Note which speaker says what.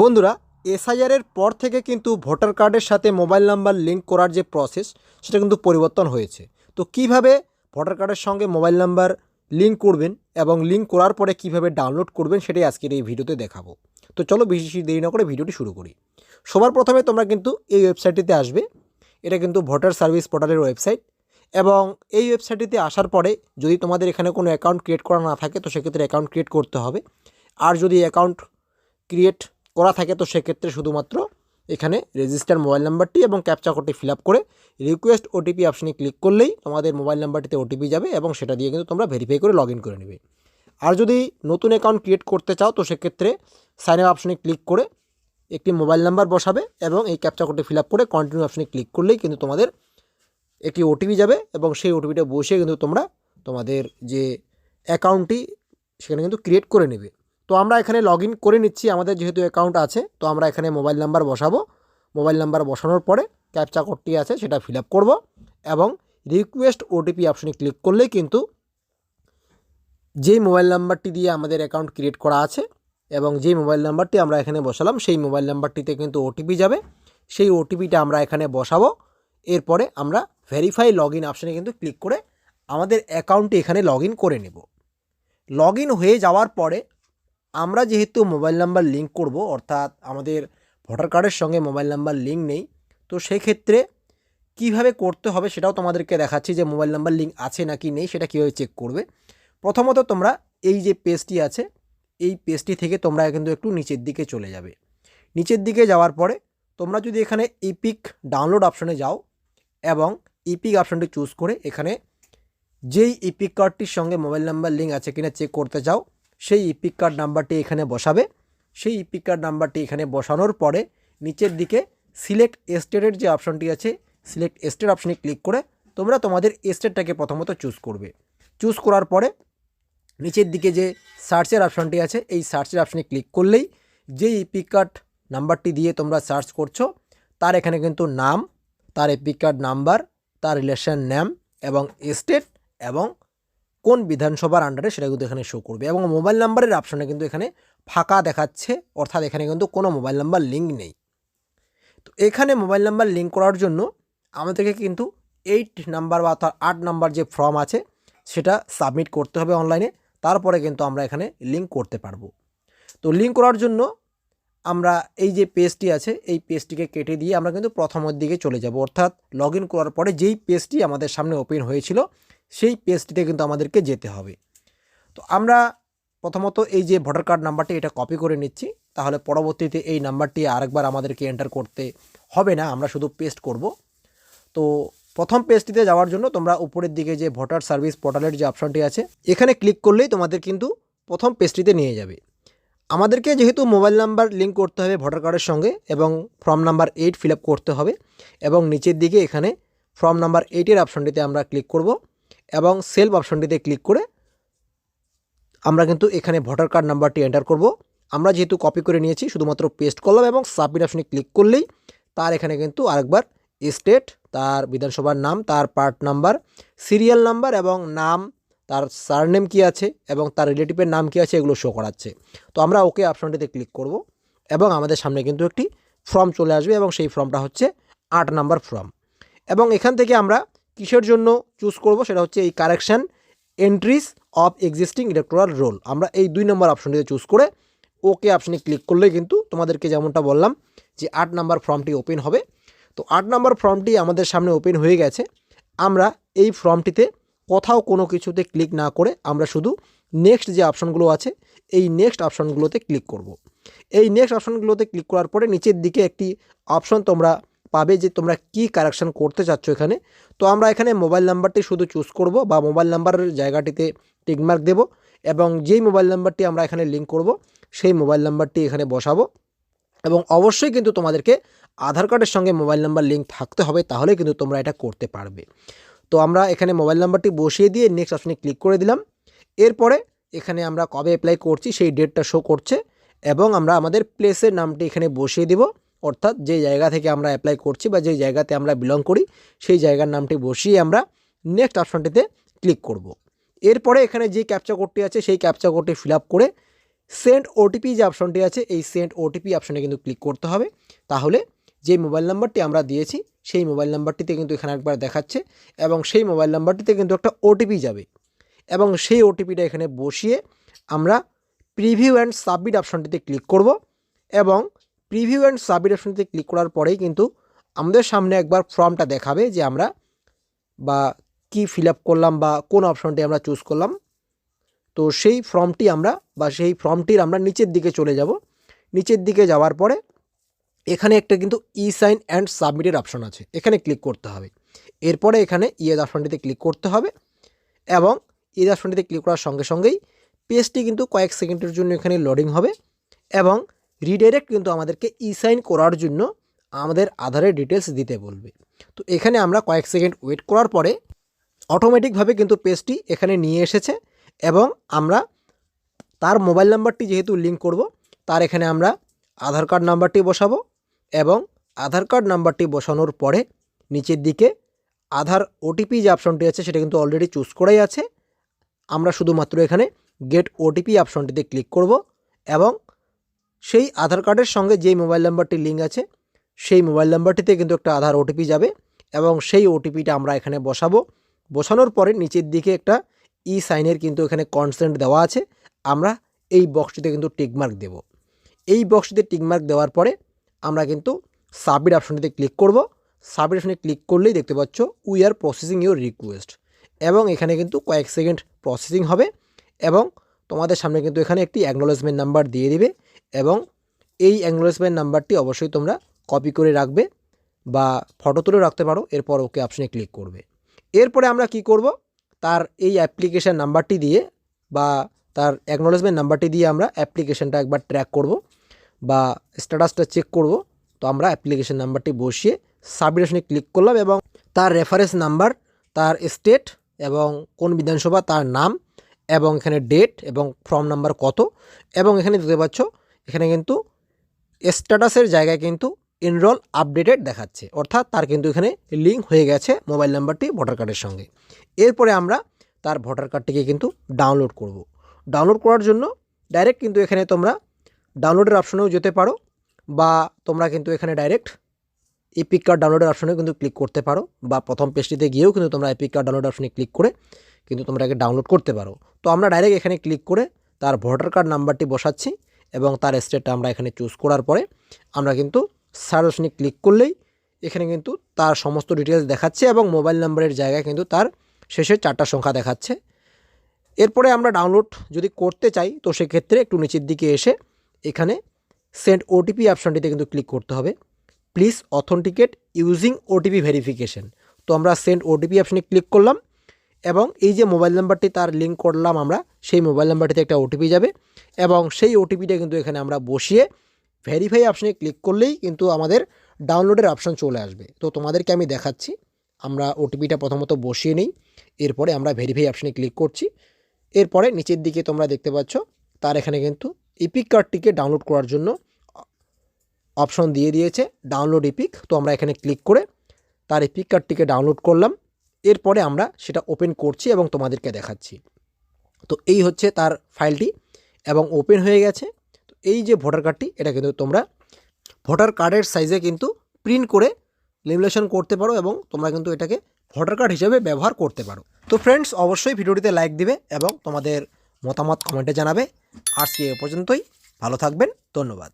Speaker 1: বন্ধুরা এসআইআরের পর থেকে কিন্তু ভোটার কার্ডের সাথে মোবাইল নাম্বার লিঙ্ক করার যে প্রসেস সেটা কিন্তু পরিবর্তন হয়েছে। তো কীভাবে ভোটার কার্ডের সঙ্গে মোবাইল নাম্বার লিঙ্ক করবেন এবং লিঙ্ক করার পরে কীভাবে ডাউনলোড করবেন, সেটাই আজকের এই ভিডিওতে দেখাবো। তো চলো বেশি দেরি না করে ভিডিওটি শুরু করি। সবার প্রথমে তোমরা কিন্তু এই ওয়েবসাইটটিতে আসবে। এটা কিন্তু ভোটার সার্ভিস পোর্টালের ওয়েবসাইট এবং এই ওয়েবসাইটটিতে আসার পরে যদি তোমাদের এখানে কোনো অ্যাকাউন্ট ক্রিয়েট করা না থাকে, তো সেক্ষেত্রে অ্যাকাউন্ট ক্রিয়েট করতে হবে। আর যদি অ্যাকাউন্ট ক্রিয়েট করা থাকে, তো সেক্ষেত্রে শুধুমাত্র এখানে রেজিস্টার মোবাইল নাম্বারটি এবং ক্যাপচা কোডটি ফিল করে রিকোয়েস্ট ওটিপি অপশনে ক্লিক করলেই তোমাদের মোবাইল নাম্বারটিতে ওটিপি যাবে এবং সেটা দিয়ে কিন্তু তোমরা ভেরিফাই করে লগ করে নেবে। আর যদি নতুন অ্যাকাউন্ট ক্রিয়েট করতে চাও, তো সেক্ষেত্রে সাইন আপ অপশনে ক্লিক করে একটি মোবাইল নাম্বার বসাবে এবং এই ক্যাপচা কোডটি ফিল করে কন্টিনিউ অপশনে ক্লিক করলেই কিন্তু তোমাদের একটি ওটিপি যাবে এবং সেই ওটিপিটা বসে কিন্তু তোমরা তোমাদের যে অ্যাকাউন্টটি সেখানে কিন্তু ক্রিয়েট করে নেবে। তো আমরা এখানে লগ করে নিচ্ছি, আমাদের যেহেতু অ্যাকাউন্ট আছে, তো আমরা এখানে মোবাইল নাম্বার বসাবো। মোবাইল নাম্বার বসানোর পরে ক্যাপচা কোডটি আছে, সেটা ফিল আপ করব এবং রিকোয়েস্ট ওটিপি অপশনে ক্লিক করলেই কিন্তু যেই মোবাইল নাম্বারটি দিয়ে আমাদের অ্যাকাউন্ট ক্রিয়েট করা আছে এবং যেই মোবাইল নাম্বারটি আমরা এখানে বসালাম, সেই মোবাইল নাম্বারটিতে কিন্তু ওটিপি যাবে। সেই ওটিপিটা আমরা এখানে বসাবো, এরপরে আমরা ভেরিফাই লগ ইন অপশানে কিন্তু ক্লিক করে আমাদের অ্যাকাউন্টটি এখানে লগ করে নেব। লগ হয়ে যাওয়ার পরে আমরা যেহেতু মোবাইল নাম্বার লিঙ্ক করব, অর্থাৎ আমাদের ভোটার কার্ডের সঙ্গে মোবাইল নাম্বার লিঙ্ক নেই, তো সেই ক্ষেত্রে কীভাবে করতে হবে সেটাও তোমাদেরকে দেখাচ্ছি যে মোবাইল নাম্বার লিঙ্ক আছে নাকি নেই, সেটা কীভাবে চেক করবে। প্রথমত তোমরা এই যে পেজটি আছে, এই পেজটি থেকে তোমরা কিন্তু একটু নিচের দিকে চলে যাবে। নিচের দিকে যাওয়ার পরে তোমরা যদি এখানে ইপিক ডাউনলোড অপশনে যাও এবং ইপিক অপশনটি চুজ করে এখানে যেই ইপিক কার্ডটির সঙ্গে মোবাইল নাম্বার লিঙ্ক আছে কিনা চেক করতে চাও সেই ইপিক কার্ড নাম্বারটি এখানে বসাবে। সেই ইপিক কার্ড নাম্বারটি এখানে বসানোর পরে নিচের দিকে সিলেক্ট এস্টেটের যে অপশনটি আছে সিলেক্ট এস্টেট অপশনে ক্লিক করে তোমরা তোমাদের এস্টেটটাকে প্রথমত চুজ করবে। চুজ করার পরে নিচের দিকে যে সার্চের অপশনটি আছে, এই সার্চের অপশনে ক্লিক করলেই যে ইপিক কার্ড নাম্বারটি দিয়ে তোমরা সার্চ করছ, তার এখানে কিন্তু নাম, তার এপিক কার্ড নাম্বার তার রিলেশন নেম এবং এস্টেট এবং কোন বিধানসভার আন্ডারে সেটা কিন্তু এখানে শো করবে এবং মোবাইল নাম্বারের অপশনে কিন্তু এখানে ফাঁকা দেখাচ্ছে, অর্থাৎ এখানে কিন্তু কোনো মোবাইল নাম্বার লিঙ্ক নেই। তো এখানে মোবাইল নাম্বার লিঙ্ক করার জন্য আমাদেরকে কিন্তু এইট নাম্বার বা অর্থাৎ আট নাম্বার যে ফর্ম আছে, সেটা সাবমিট করতে হবে অনলাইনে তারপরে কিন্তু আমরা এখানে লিঙ্ক করতে পারব। তো লিঙ্ক করার জন্য আমরা এই যে পেজটি আছে, এই পেজটিকে কেটে দিয়ে আমরা কিন্তু প্রথমের দিকে চলে যাব। অর্থাৎ লগ করার পরে যেই পেজটি আমাদের সামনে ওপেন হয়েছিল সেই পেজটিতে কিন্তু আমাদেরকে যেতে হবে। তো আমরা প্রথমত এই যে ভোটার কার্ড নাম্বারটি এটা কপি করে নিচ্ছি। তাহলে পরবর্তীতে এই নাম্বারটি আরেকবার আমাদেরকে এন্টার করতে হবে না, আমরা শুধু পেস্ট করব। তো প্রথম পেজটিতে যাওয়ার জন্য তোমরা উপরের দিকে যে ভোটার সার্ভিস পোর্টালের যে অপশনটি আছে, এখানে ক্লিক করলেই তোমাদের কিন্তু প্রথম পেজটিতে নিয়ে যাবে। আমাদেরকে যেহেতু মোবাইল নাম্বার লিঙ্ক করতে হবে ভোটার কার্ডের সঙ্গে এবং ফর্ম নাম্বার এইট ফিল করতে হবে এবং নিচের দিকে এখানে ফর্ম নাম্বার এইটের অপশনটিতে আমরা ক্লিক করব। এবং সেলফ অপশনটিতে ক্লিক করে আমরা কিন্তু এখানে ভোটার কার্ড নাম্বারটি এন্টার করব। আমরা যেহেতু কপি করে নিয়েছি, শুধুমাত্র পেস্ট করলাম এবং সাবমিট অপশনে ক্লিক করলেই তার এখানে কিন্তু আরেকবার স্টেট তার বিধানসভার নাম, তার পার্ট নাম্বার সিরিয়াল নাম্বার এবং নাম, তার সারনেম কী আছে এবং তার রিলেটিভের নাম কী আছে এগুলো শো করাচ্ছে। তো আমরা ওকে অপশনটিতে ক্লিক করব এবং আমাদের সামনে কিন্তু একটি ফর্ম চলে আসবে এবং সেই ফর্মটা হচ্ছে আট নাম্বার ফর্ম এবং এখান থেকে আমরা কিসের জন্য চুজ করব? সেটা হচ্ছে এই correction entries of existing electoral roll আমরা এই দুই নম্বর অপশনটিতে চুজ করে ওকে অপশনে ক্লিক করলেই কিন্তু তোমাদেরকে যেমনটা বললাম যে আট নাম্বার ফর্মটি ওপেন হবে। তো আট নাম্বার ফর্মটি আমাদের সামনে ওপেন হয়ে গেছে। আমরা এই ফর্মটিতে কোথাও কোনো কিছুতে ক্লিক না করে আমরা শুধু নেক্সট যে অপশনগুলো আছে, এই নেক্সট অপশনগুলোতে ক্লিক করব। এই নেক্সট অপশনগুলোতে ক্লিক করার পরে নিচের দিকে একটি অপশন তোমরা পাবে যে তোমরা কি কারেকশান করতে চাচ্ছ এখানে। তো আমরা এখানে মোবাইল নাম্বারটি শুধু চুজ করব বা মোবাইল নাম্বারের জায়গাটিতে টিকমার্ক দেব এবং যেই মোবাইল নাম্বারটি আমরা এখানে লিঙ্ক করব, সেই মোবাইল নাম্বারটি এখানে বসাবো। এবং অবশ্যই কিন্তু তোমাদেরকে আধার কার্ডের সঙ্গে মোবাইল নাম্বার লিঙ্ক থাকতে হবে, তাহলে কিন্তু তোমরা এটা করতে পারবে। তো আমরা এখানে মোবাইল নাম্বারটি বসিয়ে দিয়ে নেক্সট অপশনে ক্লিক করে দিলাম। এরপরে এখানে আমরা কবে অ্যাপ্লাই করছি, সেই ডেটটা শো করছে এবং আমরা আমাদের প্লেসের নামটি এখানে বসিয়ে দিব। অর্থাৎ যে জায়গা থেকে আমরা অ্যাপ্লাই করছি বা যে জায়গাতে আমরা বিলং করি, সেই জায়গার নামটি বসিয়ে আমরা নেক্সট অপশনটিতে ক্লিক করব। এরপরে এখানে যে ক্যাপচা কোডটি আছে, সেই ক্যাপচা কোডটি ফিল করে সেন্ড ওটিপি যে অপশনটি আছে, এই সেন্ড ওটিপি অপশনে কিন্তু ক্লিক করতে হবে তাহলে যে মোবাইল নাম্বারটি আমরা দিয়েছি, সেই মোবাইল নাম্বারটিতে কিন্তু এখানে একবার দেখাচ্ছে এবং সেই মোবাইল নাম্বারটিতে কিন্তু একটা ওটিপি যাবে এবং সেই ওটিপিটা এখানে বসিয়ে আমরা প্রিভিউ অ্যান্ড সাবমিট অপশনটিতে ক্লিক করব এবং প্রিভিউ অ্যান্ড সাবমিট অপশনটিতে ক্লিক করার পরেই কিন্তু আমাদের সামনে একবার ফর্মটা দেখাবে যে আমরা বা কি ফিল করলাম বা কোন অপশনটি আমরা চুজ করলাম। তো সেই ফর্মটি আমরা বা সেই ফর্মটির আমরা নিচের দিকে চলে যাব। নিচের দিকে যাওয়ার পরে এখানে একটা কিন্তু ই সাইন অ্যান্ড সাবমিটের অপশন আছে। এখানে ক্লিক করতে হবে। এরপরে এখানে ইয়েজ অপশনটিতে ক্লিক করতে হবে এবং ইয়েজ অপশনটিতে ক্লিক করার সঙ্গে সঙ্গেই পেজটি কিন্তু কয়েক সেকেন্ডের জন্য এখানে লোডিং হবে এবং রিডাইরেক্ট কিন্তু আমাদেরকে ই সাইন করার জন্য আমাদের আধারের ডিটেলস দিতে বলবে। তো এখানে আমরা কয়েক সেকেন্ড ওয়েট করার পরে অটোমেটিকভাবে কিন্তু পেজটি এখানে নিয়ে এসেছে এবং আমরা তার মোবাইল নাম্বারটি যেহেতু লিঙ্ক করব, তার এখানে আমরা আধার কার্ড নাম্বারটি বসাবো এবং আধার কার্ড নাম্বারটি বসানোর পরে নিচের দিকে আধার ওটিপি যে অপশনটি আছে সেটা কিন্তু অলরেডি চুজ করাই আছে। আমরা শুধুমাত্র এখানে গেট ওটিপি অপশনটিতে ক্লিক করব এবং সেই আধার কার্ডের সঙ্গে যেই মোবাইল নাম্বারটি লিঙ্ক আছে, সেই মোবাইল নাম্বারটিতে কিন্তু একটা আধার ওটিপি যাবে এবং সেই ওটিপিটা আমরা এখানে বসাবো। বসানোর পরে নিচের দিকে একটা ই সাইনের কিন্তু এখানে কনসেন্ট দেওয়া আছে। আমরা এই বক্সটিতে কিন্তু টিকমার্ক দেব। এই বক্সটিতে টিকমার্ক দেওয়ার পরে আমরা কিন্তু সাবমিট অপশনটিতে ক্লিক করব। সাবমিট অপশনে ক্লিক করলেই দেখতে পাচ্ছ we are processing your request এবং এখানে কিন্তু কয়েক সেকেন্ড প্রসেসিং হবে এবং তোমাদের সামনে কিন্তু এখানে একটি অ্যাকনোলেজমেন্ট নাম্বার দিয়ে দিবে। এবং এই অ্যাকনোলেজমেন্ট নাম্বারটি অবশ্যই তোমরা কপি করে রাখবে বা ফটো তুলে রাখতে পারো, এরপর ওকে অপশনে ক্লিক করবে। এরপরে আমরা কি করব? তার এই অ্যাপ্লিকেশান নাম্বারটি দিয়ে বা তার অ্যাকনোলেজমেন্ট নাম্বারটি দিয়ে আমরা অ্যাপ্লিকেশানটা একবার ট্র্যাক করব বা স্ট্যাটাসটা চেক করব। তো আমরা অ্যাপ্লিকেশান নাম্বারটি বসিয়ে সাবমিশনে ক্লিক করলাম এবং তার রেফারেন্স নাম্বার তার স্টেট এবং কোন বিধানসভা, তার নাম এবং এখানে ডেট এবং ফর্ম নাম্বার কত এবং এখানে দেখতে পাচ্ছ এখানে কিন্তু স্ট্যাটাসের জায়গায় কিন্তু এনরোল আপডেটেড দেখাচ্ছে। অর্থাৎ তার কিন্তু এখানে লিঙ্ক হয়ে গেছে মোবাইল নাম্বারটি ভোটার কার্ডের সঙ্গে। এরপরে আমরা তার ভোটার কার্ডটিকে কিন্তু ডাউনলোড করব। ডাউনলোড করার জন্য ডাইরেক্ট কিন্তু এখানে তোমরা ডাউনলোডের অপশনেও যেতে পারো বা তোমরা কিন্তু এখানে ডাইরেক্ট এপিক কার্ড ডাউনলোডের অপশনে কিন্তু ক্লিক করতে পারো বা প্রথম পেজটিতে গিয়েও কিন্তু তোমরা এপিক কার্ড ডাউনলোড অপশনে ক্লিক করে কিন্তু তোমরা একে ডাউনলোড করতে পারো। তো আমরা ডাইরেক্ট এখানে ক্লিক করে তার ভোটার কার্ড নাম্বারটি বসাচ্ছি। এবং তার স্টেটটা আমরা এখানে চুজ করার পরে আমরা কিন্তু সার্চ অপশনে ক্লিক করলেই এখানে কিন্তু তার সমস্ত ডিটেলস দেখাচ্ছে এবং মোবাইল নাম্বারের জায়গায় কিন্তু তার শেষের চারটা সংখ্যা দেখাচ্ছে। এরপরে আমরা ডাউনলোড যদি করতে চাই, তো সেক্ষেত্রে একটু নিচের দিকে এসে এখানে সেন্ড ওটিপি অপশনটিতে কিন্তু ক্লিক করতে হবে। Please authenticate using OTP verification তো আমরা সেন্ড ওটিপি অপশনে ক্লিক করলাম। এবং এই যে মোবাইল নাম্বারটি তার লিঙ্ক করলাম আমরা, সেই মোবাইল নাম্বারটিতে একটা ওটিপি যাবে এবং সেই ওটিপিটা কিন্তু এখানে আমরা বসিয়ে ভেরিফাই অপশনে ক্লিক করলেই কিন্তু আমাদের ডাউনলোডের অপশান চলে আসবে। তো তোমাদেরকে আমি দেখাচ্ছি, আমরা ওটিপিটা প্রথমত বসিয়ে নিই, এরপরে আমরা ভেরিফাই অপশনে ক্লিক করছি, এরপরে নিচের দিকে তোমরা দেখতে পাচ্ছ, তার এখানে কিন্তু ইপিক কার্ডটিকে ডাউনলোড করার জন্য অপশন দিয়ে দিয়েছে ডাউনলোড ইপিক তো আমরা এখানে ক্লিক করে তার ইপিক কার্ডটিকে ডাউনলোড করলাম এরপরে আমরা সেটা ওপেন করছি এবং তোমাদেরকে দেখাচ্ছি। তো এই হচ্ছে তার ফাইলটি এবং ওপেন হয়ে গেছে। তো এই যে ভোটার কার্ডটি এটা কিন্তু তোমরা ভোটার কার্ডের সাইজে কিন্তু প্রিন্ট করে লেমিনেশন করতে পারো এবং তোমরা কিন্তু এটাকে ভোটার কার্ড হিসেবে ব্যবহার করতে পারো। তো ফ্রেন্ডস অবশ্যই ভিডিওটিতে লাইক দিবে এবং তোমাদের মতামত কমেন্টে জানাবে। আজকে এ পর্যন্তই। ভালো থাকবেন। ধন্যবাদ।